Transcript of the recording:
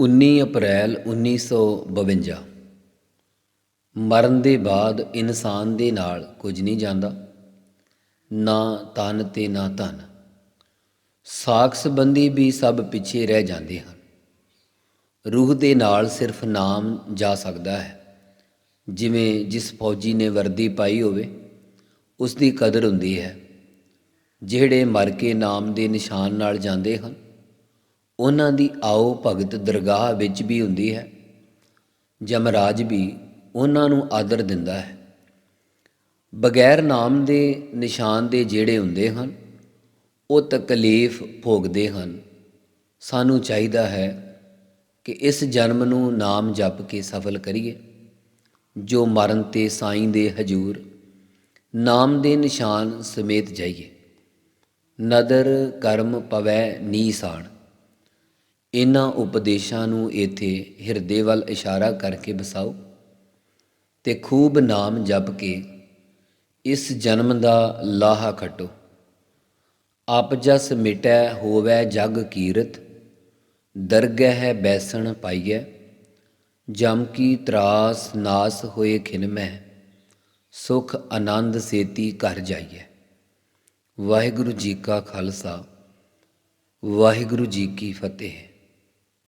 19 ਅਪ੍ਰੈਲ 1952 ਮਰਨ ਦੇ ਬਾਅਦ ਇਨਸਾਨ ਦੇ ਨਾਲ ਕੁਝ ਨਹੀਂ ਜਾਂਦਾ। ਨਾ ਤਨ ਤੇ ਨਾ ਧਨ। ਸਾਖ ਸੰਬੰਧੀ ਵੀ ਸਭ ਪਿੱਛੇ ਰਹਿ ਜਾਂਦੇ ਹਨ। ਰੂਹ ਦੇ ਨਾਲ ਸਿਰਫ ਨਾਮ ਜਾ ਸਕਦਾ ਹੈ। ਜਿਵੇਂ ਜਿਸ ਫੌਜੀ ਨੇ ਵਰਦੀ ਪਾਈ ਹੋਵੇ ਉਸ ਦੀ ਕਦਰ ਹੁੰਦੀ ਹੈ। ਜਿਹੜੇ ਮਰ ਕੇ ਨਾਮ ਦੇ ਨਿਸ਼ਾਨ ਨਾਲ ਜਾਂਦੇ ਹਨ ਉਹਨਾਂ ਦੀ ਆਓ ਭਗਤ ਦਰਗਾਹ ਵਿੱਚ ਵੀ ਹੁੰਦੀ ਹੈ। ਜਮਰਾਜ ਵੀ ਉਹਨਾਂ ਨੂੰ ਆਦਰ ਦਿੰਦਾ ਹੈ। ਬਗੈਰ ਨਾਮ ਦੇ ਨਿਸ਼ਾਨ ਦੇ ਜਿਹੜੇ ਹੁੰਦੇ ਹਨ, ਉਹ ਤਕਲੀਫ ਭੋਗਦੇ ਹਨ। ਸਾਨੂੰ ਚਾਹੀਦਾ ਹੈ ਕਿ ਇਸ ਜਨਮ ਨੂੰ ਨਾਮ ਜਪ ਕੇ ਸਫਲ ਕਰੀਏ। ਜੋ ਮਰਨ ਤੇ ਸਾਈਂ ਦੇ ਹਜੂਰ, ਨਾਮ ਦੇ ਨਿਸ਼ਾਨ ਸਮੇਤ ਜਾਈਏ। ਨਦਰ ਕਰਮ ਪਵੈ ਨੀਸਾਨ ਇਹਨਾਂ ਉਪਦੇਸ਼ਾਂ ਨੂੰ ਇੱਥੇ ਹਿਰਦੇ ਵੱਲ ਇਸ਼ਾਰਾ ਕਰਕੇ ਬਸਾਓ ਤੇ ਖੂਬ ਨਾਮ ਜਪ ਕੇ ਇਸ ਜਨਮ ਦਾ ਲਾਹਾ ਖਟੋ। ਆਪ ਜਸ ਮਿਟੈ ਹੋਵੈ ਜਗ ਕੀਰਤ, ਦਰਗਹਿ ਬੈਸਣ ਪਾਈਐ, ਜਮ ਕੀ ਤਰਾਸ ਨਾਸ ਹੋਏ ਖਿਨਮੈ ਸੁਖ ਆਨੰਦ ਸੇਤੀ ਘਰ ਜਾਈਐ। ਵਾਹਿਗੁਰੂ ਜੀ ਕਾ ਖਾਲਸਾ, ਵਾਹਿਗੁਰੂ ਜੀ ਕੀ ਫਤਿਹ।